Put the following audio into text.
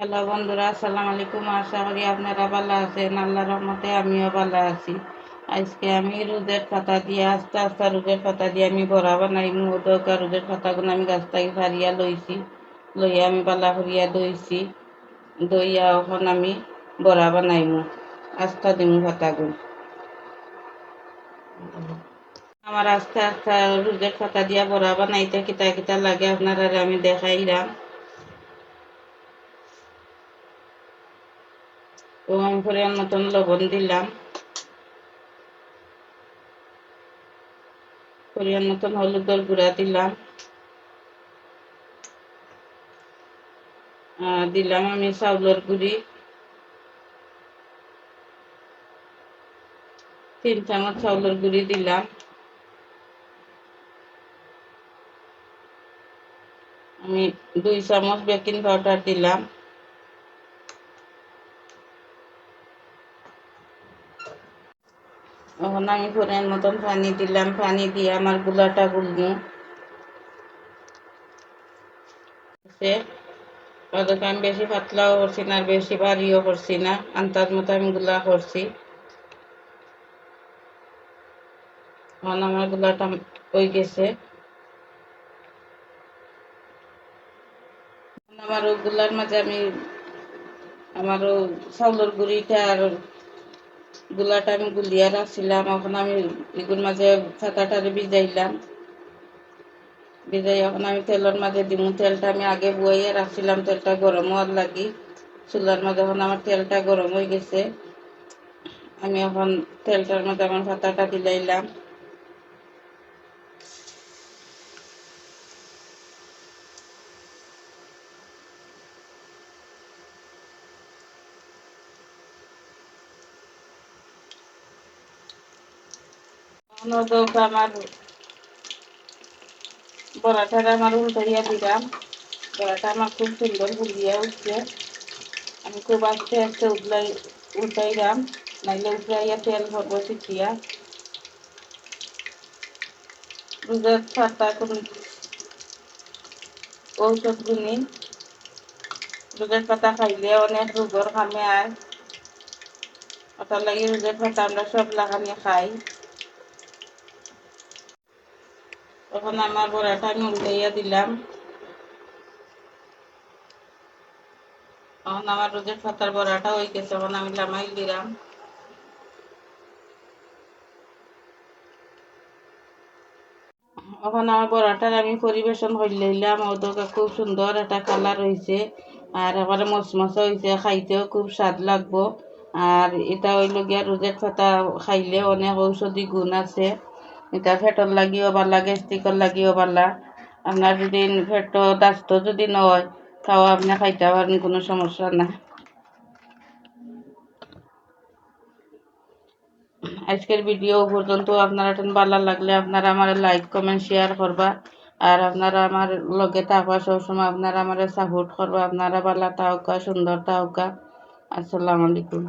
Hello বন্ধুরা, আসসালামু আলাইকুম। আশা করি আপনারা ভালো আছেন। আল্লাহ রহমতে আমিও ভালো আছি। আজকে আমি রোদের পাতা দিয়ে, আস্তে আস্তে রোদের পাতা দিয়ে আমি বড়া বানাই। দরকার রোদের পাতাগুলো আমি গাছ থেকে ফারিয়া লইছি। লইয়া আমি বালা করিয়া দইছি। দইয়া এখন আমি বড়া বানাইমু। আস্তা দিমু পাতাগুলো। আমার আস্তে আস্তে রোদের পাতা দিয়া বড়া বানাইতে কিতা কিতা লাগে আপনারা আমি দেখাইলাম। আমি পরিমাণ মতন লবণ দিলাম। পরিমাণ মতন হলুদের গুঁড়া দিলাম। দিলাম আমি চাউলের গুঁড়ি। তিন চামচ চাউলের গুঁড়ি দিলাম। আমি দুই চামচ বেকিং পাউডার দিলাম। এখন আমি ফোনের মতন পানি দিলাম, পানি দিয়ে আমার গুলাটা ওদেরকে আমি বেশি পাতলাও করছি না, আর বেশি বাড়িও করছি না। আন্তাজ মতো আমি গুলা করছি। এখন আমার গুলাটা হয়ে গেছে। আমারগুলার মাঝে আমি, আমার চাউলের গুড়িটা আর গুলাটা আমি গুলিয়া রাখছিলাম এখন আমি এগুলোর মাঝে ফাঁকাটারে ভিজাইলাম। ভিজাই এখন আমি তেলের মাঝে দিমু, তেলটা আমি আগে বইয়ে রাখছিলাম, তেলটা গরম হওয়ার লাগি। চুলার মাঝে এখন আমার তেলটা গরম হয়ে গেছে। আমি এখন তেলটার মধ্যে আমার ফাতাটা দিলাইলাম। নদক আমার বড়াটার আমার উল্টাইয়া দিলাম। বড়াটা আমার খুব সুন্দর ফুলিয়া উঠছে। আমি খুব আস্তে আস্তে উঠলাই উল্টাইলাম, নাইলে উঠলাইয়া তেল ভরবো শিখিয়া দুধের ছাতা কোন ঔষধ গুনি। দুধের পাতা খাইলে অনেক রোগর কামে আয়। ওটার লাগে দুধের পাতা আমরা সব লাগানি খাই। তখন আমার বড়াটা আমি উল্টাইয়া দিলাম। তখন আমার রোজের পাতার বড়াটা হয়ে গেছে, তখন আমি লামাই দিলাম। এখন আমার বড়াটার আমি পরিবেশন করলাম ওদেরকে খুব সুন্দর একটা কালার হয়েছে আর এবারে মচমচা হয়েছে খাইতেও খুব স্বাদ লাগবো। আর এটা হইল গিয়া রোজের পাতা, খাইলে অনেক ঔষধি গুণ আছে। এটা ফেটর লাগিও পারলা গ্যাস্ট্রিকর লাগিও পারলা আপনার যদি ফেট দাস্ত যদি নয় তাও আপনি খাইতে পারেন কোনো সমস্যা না আজকের ভিডিও পর্যন্ত আপনারা ভালো লাগলে, আপনারা আমার লাইক কমেন্ট শেয়ার করবা আর আপনারা আমার লগে থাকবা সবসময় আপনারা আমার সাপোর্ট করবা আপনারা ভালো থাকা সুন্দর থাকা। আসসালামু আলাইকুম।